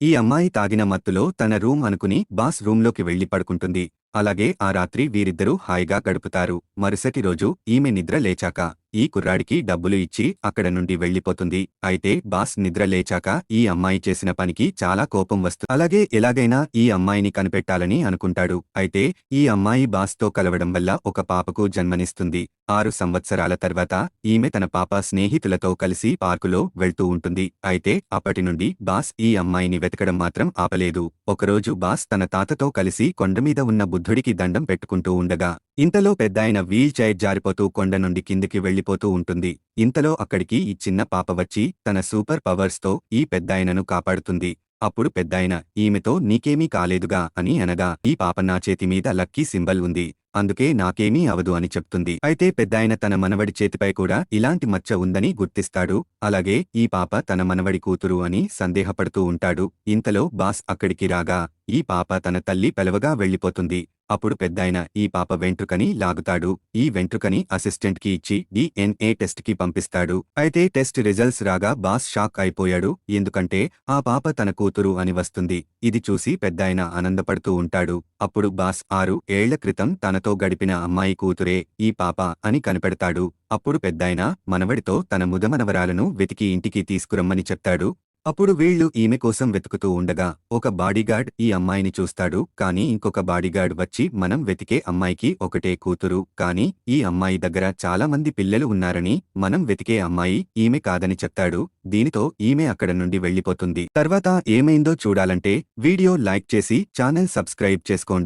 ఈ అమ్మాయి తాగిన మత్తులో తన రూమ్ అనుకుని బాస్ రూంలోకి వెళ్ళి పడుకుంటుంది. అలాగే ఆ రాత్రి వీరిద్దరూ హాయిగా గడుపుతారు. మరుసటి రోజు ఈమె నిద్ర లేచాక ఈ కుర్రాడికి డబ్బులు ఇచ్చి అక్కడ నుండి వెళ్ళిపోతుంది అయితే బాస్ నిద్ర లేచాక ఈ అమ్మాయి చేసిన పనికి చాలా కోపం వస్తుంది అలాగే ఎలాగైనా ఈ అమ్మాయిని కనిపెట్టాలని అనుకుంటాడు. అయితే ఈ అమ్మాయి బాస్తో కలవడం వల్ల ఒక పాపకు జన్మనిస్తుంది. ఆరు సంవత్సరాల తర్వాత ఈమె తన పాప స్నేహితులతో కలిసి పార్కులో వెళ్తూ ఉంటుంది. అయితే అప్పటి నుండి బాస్ ఈ అమ్మాయిని వెతకడం మాత్రం ఆపలేదు. ఒకరోజు బాస్ తన తాతతో కలిసి కొండమీద ఉన్న బుద్ధుడికి దండం పెట్టుకుంటూ ఉండగా ఇంతలో పెద్దాయన వీల్ చైర్ జారిపోతూ కొండ నుండి కిందికి వెళ్ళిపోతూ ఉంటుంది. ఇంతలో అక్కడికి ఈ చిన్న పాప వచ్చి తన సూపర్ పవర్స్తో ఈ పెద్దాయనను కాపాడుతుంది. అప్పుడు పెద్దాయన ఈమెతో నీకేమీ కాలేదుగా అని అనగా ఈ పాప నా చేతి మీద లక్కీ సింబల్ ఉంది. అందుకే నాకేమీ అవదు అని చెప్తుంది. అయితే పెద్దాయన తన మనవడి చేతిపై కూడా ఇలాంటి మచ్చ ఉందని గుర్తిస్తాడు. అలాగే ఈ పాప తన మనవడి కూతురు అని సందేహపడుతూ ఉంటాడు. ఇంతలో బాస్ అక్కడికి రాగా ఈ పాప తన తల్లి పెలవగా వెళ్ళిపోతుంది. అప్పుడు పెద్దాయన ఈ పాప వెంట్రుకని లాగుతాడు. ఈ వెంట్రుకని అసిస్టెంట్కి ఇచ్చి డిఎన్ఏ టెస్ట్కి పంపిస్తాడు. అయితే టెస్ట్ రిజల్ట్స్ రాగా బాస్ షాక్ అయిపోయాడు. ఎందుకంటే ఆ పాప తన కూతురు అని వస్తుంది. ఇది చూసి పెద్దాయన ఆనందపడుతూ ఉంటాడు. అప్పుడు బాస్ ఆరు ఏళ్ళ క్రితం తనతో గడిపిన అమ్మాయి కూతురే ఈ పాప అని కనిపెడతాడు. అప్పుడు పెద్దాయన మనవడితో తన ముదమనవరాలను వెతికి ఇంటికి తీసుకురమ్మని చెప్తాడు. అప్పుడు వీళ్ళు ఈమె కోసం వెతుకుతూ ఉండగా ఒక బాడీగార్డ్ ఈ అమ్మాయిని చూస్తాడు కాని ఇంకొక బాడీగార్డ్ వచ్చి మనం వెతికే అమ్మాయికి ఒకటే కూతురు కాని ఈ అమ్మాయి దగ్గర చాలా మంది పిల్లలు ఉన్నారని మనం వెతికే అమ్మాయి ఈమె కాదని చెప్తాడు దీనితో ఈమె అక్కడ నుండి వెళ్ళిపోతుంది తర్వాత ఏమైందో చూడాలంటే వీడియో లైక్ చేసి ఛానల్ సబ్స్క్రైబ్ చేసుకోండి.